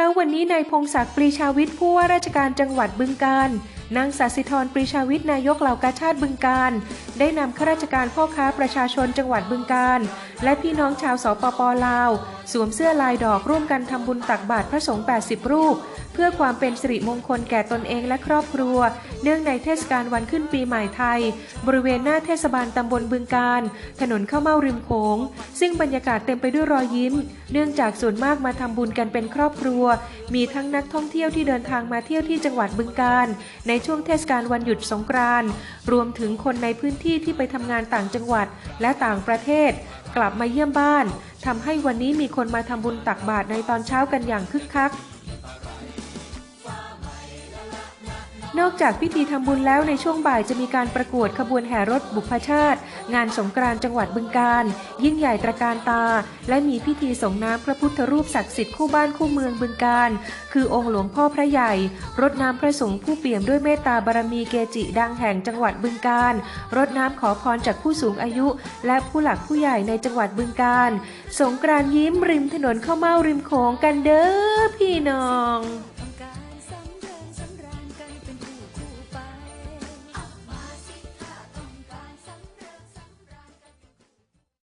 ช้าวันนี้นายพงศักดิ์ปรีชาวิทย์ผู้ว่าราชการจังหวัดบึงการนางสาสิธรปรีชาวิทย์นายกเหล่ากาชาติบึงการ ได้นำข้าราชการพ่อค้าประชาชนจังหวัดบึงการ และพี่น้องชาวสปปลาว สวมเสื้อลายดอกร่วมกันทำบุญตักบาตรพระสงฆ์80 รูป พื่อความเป็นสิริมงคลแก่ตนเองและครอบครัว เนื่องในเทศกาลวันขึ้นปีใหม่ไทย บริเวณหน้าเทศบาลตำบลบึงการ ถนนข้าวเม่าริมโขง ซึ่งบรรยากาศเต็มไปด้วยรอยยิ้ม เนื่องจากส่วนมากมาทำบุญกันเป็นครอบครัว มีทั้งนักท่องเที่ยวที่เดินทางมาเที่ยวที่จังหวัดบึงการ ในช่วงเทศกาลวันหยุดสงกรานต์รวมถึงคนในพื้นที่ที่ไปทำงานต่างจังหวัดและต่างประเทศ กลับมาเยี่ยมบ้านทำให้วันนี้มีคนมาทำบุญตักบาตรในตอนเช้ากันอย่างคึกคัก นอกจากพิธีทำบุญแล้วในช่วงบ่ายจะมีการประกวดขบวนแห่รถบุพชาติ งานสงกรานต์จังหวัดบึงการ ยิ่งใหญ่ตระการตา และมีพิธีส่งน้ำพระพุทธรูปศักดิ์สิทธิ์คู่บ้านคู่เมืองบึงการ คือองค์หลวงพ่อพระใหญ่ รดน้ำพระสงฆ์ผู้เปี่ยมด้วยเมตตาบารมีเกจิดังแห่งจังหวัดบึงการ รดน้ำขอพรจากผู้สูงอายุ และผู้หลักผู้ใหญ่ในจังหวัดบึงการ สงกรานต์ยิ้มริมถนนข้าวเม่าริมโขงกันเด้อพี่น้อง